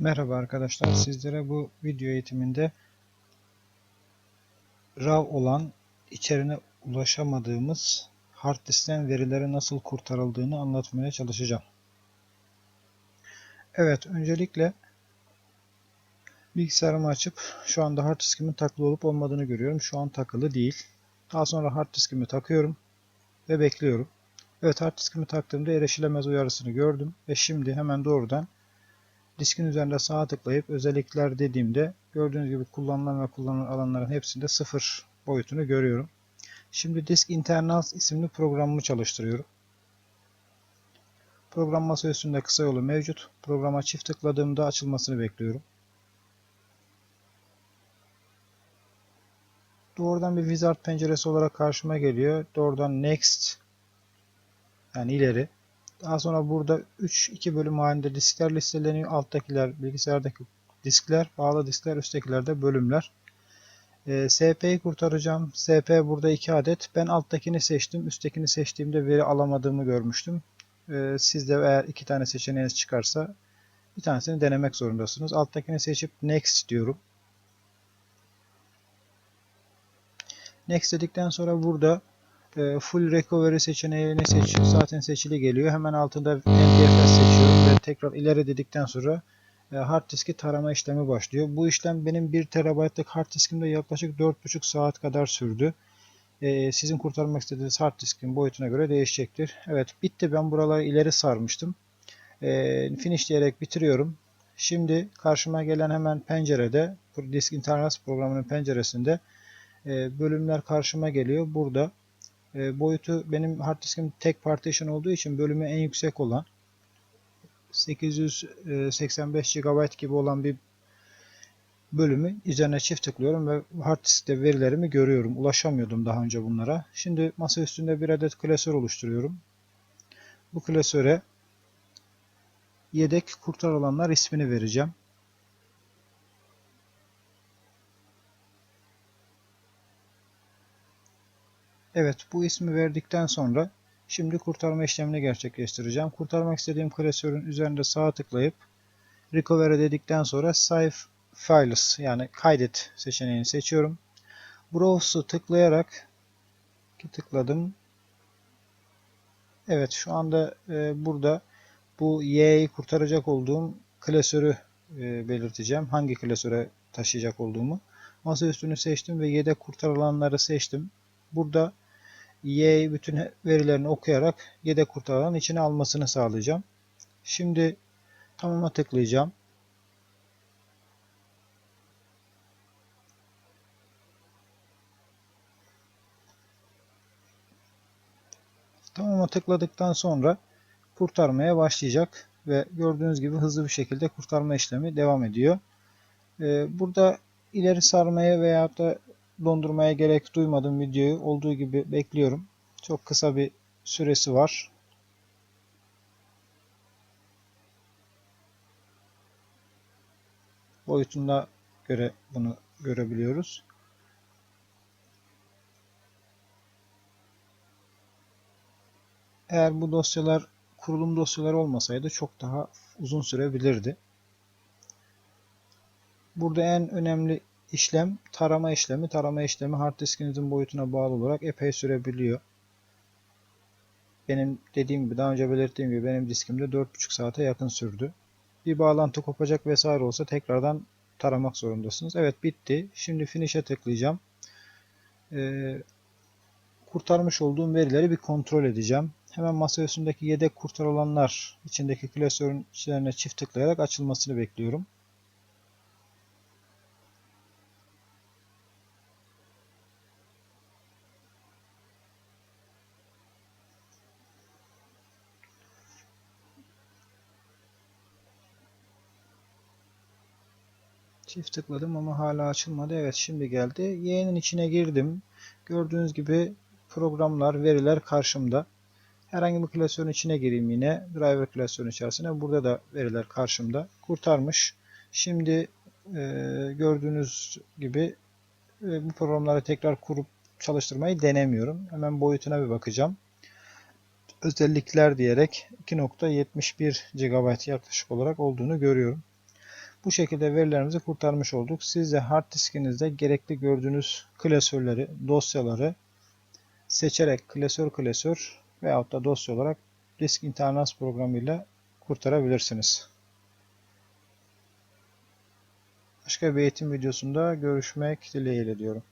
Merhaba arkadaşlar. Sizlere bu video eğitiminde RAW olan içerine ulaşamadığımız hard diskten verileri nasıl kurtarıldığını anlatmaya çalışacağım. Evet, öncelikle bilgisayarımı açıp şu anda hard diskimin takılı olup olmadığını görüyorum. Şu an takılı değil. Daha sonra hard diskimi takıyorum ve bekliyorum. Evet, hard diskimi taktığımda erişilemez uyarısını gördüm ve şimdi hemen doğrudan diskin üzerinde sağ tıklayıp özellikler dediğimde gördüğünüz gibi kullanılan ve kullanılan alanların hepsinde sıfır boyutunu görüyorum. Şimdi Disk Internals isimli programımı çalıştırıyorum. Program masa üstünde kısa yolu mevcut. Programa çift tıkladığımda açılmasını bekliyorum. Doğrudan bir wizard penceresi olarak karşıma geliyor. Doğrudan next yani ileri daha sonra burada 3 2 bölüm halinde diskler listeleniyor. Alttakiler bilgisayardaki diskler, bağlı diskler, üsttekiler de bölümler. E, SP'yi kurtaracağım. SP burada 2 adet. Ben alttakini seçtim. Üsttekini seçtiğimde veri alamadığımı görmüştüm. E, siz de eğer iki tane seçeneğiniz çıkarsa bir tanesini denemek zorundasınız. Alttakini seçip Next diyorum. Next dedikten sonra burada full recovery seçeneğini seç zaten seçili geliyor. Hemen altında NTFS seçiyorum ve tekrar ileri dedikten sonra e, hard diski tarama işlemi başlıyor. Bu işlem benim 1 TB'lık hard diskimde yaklaşık 4,5 saat kadar sürdü. E, sizin kurtarmak istediğiniz hard diskin boyutuna göre değişecektir. Evet bitti. Ben buraları ileri sarmıştım. Finish diyerek bitiriyorum. Şimdi karşıma gelen hemen pencerede Disk Internals programının penceresinde bölümler karşıma geliyor. Burada e, boyutu benim hard diskim tek partition olduğu için bölümü en yüksek olan 885 GB gibi olan bir bölümü üzerine çift tıklıyorum ve hard diskte verilerimi görüyorum. Ulaşamıyordum daha önce bunlara. Şimdi masa üstünde bir adet klasör oluşturuyorum. Bu klasöre yedek kurtar olanlar ismini vereceğim. Evet bu ismi verdikten sonra şimdi kurtarma işlemini gerçekleştireceğim. Kurtarmak istediğim klasörün üzerinde sağ tıklayıp Recovery dedikten sonra Save Files yani kaydet seçeneğini seçiyorum. Browse'u tıklayarak tıkladım. Evet şu anda e, burada bu Y'yi kurtaracak olduğum klasörü e, belirteceğim. Hangi klasöre taşıyacak olduğumu. Masa üstünü seçtim ve yedek kurtarılanları seçtim. Burada Y bütün verilerini okuyarak yedek kurtaran içine almasını sağlayacağım. Şimdi tamama tıklayacağım. Tamama tıkladıktan sonra kurtarmaya başlayacak ve gördüğünüz gibi hızlı bir şekilde kurtarma işlemi devam ediyor. Ee, burada ileri sarmaya veya da dondurmaya gerek duymadım videoyu. Olduğu gibi bekliyorum. Çok kısa bir süresi var. Boyutuna göre bunu görebiliyoruz. Eğer bu dosyalar kurulum dosyaları olmasaydı çok daha uzun sürebilirdi. Burada en önemli işlem tarama işlemi. Tarama işlemi hard diskinizin boyutuna bağlı olarak epey sürebiliyor. Benim dediğim gibi daha önce belirttiğim gibi benim diskimde 4,5 saate yakın sürdü. Bir bağlantı kopacak vesaire olsa tekrardan taramak zorundasınız. Evet bitti. Şimdi finish'e tıklayacağım. Ee, kurtarmış olduğum verileri bir kontrol edeceğim. Hemen masa üstündeki yedek kurtarılanlar içindeki klasörün içlerine çift tıklayarak açılmasını bekliyorum. Çift tıkladım ama hala açılmadı. Evet şimdi geldi. Y'nin içine girdim. Gördüğünüz gibi programlar, veriler karşımda. Herhangi bir klasörün içine gireyim yine. Driver klasörün içerisine. Burada da veriler karşımda. Kurtarmış. Şimdi e, gördüğünüz gibi e, bu programları tekrar kurup çalıştırmayı denemiyorum. Hemen boyutuna bir bakacağım. Özellikler diyerek 2.71 GB yaklaşık olarak olduğunu görüyorum. Bu şekilde verilerimizi kurtarmış olduk. Siz de hard diskinizde gerekli gördüğünüz klasörleri, dosyaları seçerek klasör klasör veyahut da dosya olarak Disk Internals programıyla kurtarabilirsiniz. Başka bir eğitim videosunda görüşmek dileğiyle diyorum.